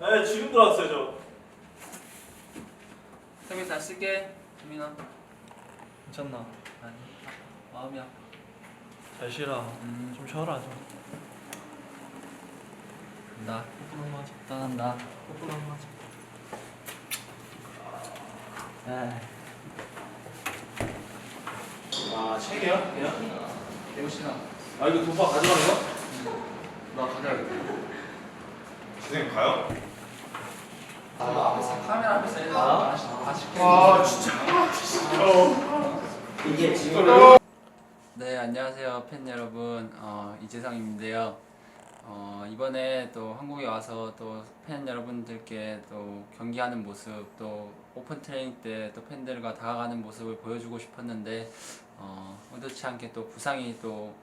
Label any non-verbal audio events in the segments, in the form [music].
네 지금 들어왔어요 저. 세미 잘 쓸게 민아 괜찮나? 아니 마음이 아파 잘 쉬라. 음 좀 쉬어라 좀. 나 거꾸로 맞아. 떠난다 거꾸로 맞아. 아 책이야? 그냥? 대우 씨나 아 이거 도파 가져가는 거? 나 가져야겠다 선생님 가요? 아 앞에서 카메라 앞에서 아? 아쉽게 아 진짜. [laughs] 이게 지금 네 안녕하세요 팬 여러분. 어, 이재성인데요. 어, 이번에 또 한국에 와서 또 팬 여러분들께 또 경기하는 모습 또 오픈 트레이닝 때 또 팬들과 다가가는 모습을 보여주고 싶었는데 어, 의도치 않게 또 부상이 또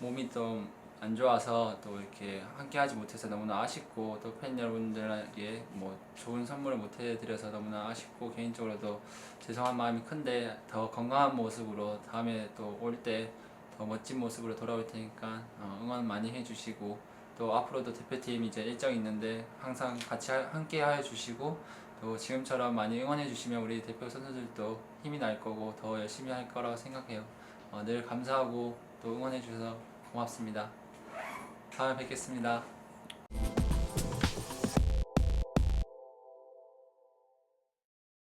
몸이 좀 안 좋아서 또 이렇게 함께 하지 못해서 너무나 아쉽고 또 팬 여러분들에게 뭐 좋은 선물을 못 해드려서 너무나 아쉽고 개인적으로도 죄송한 마음이 큰데 더 건강한 모습으로 다음에 또 올 때 더 멋진 모습으로 돌아올 테니까 어, 응원 많이 해주시고 또 앞으로도 대표팀 이제 일정이 있는데 항상 같이 하- 함께 해주시고 또 지금처럼 많이 응원해 주시면 우리 대표 선수들도 힘이 날 거고 더 열심히 할 거라고 생각해요. 어, 늘 감사하고 또 응원해 주셔서 고맙습니다. 다음에 뵙겠습니다.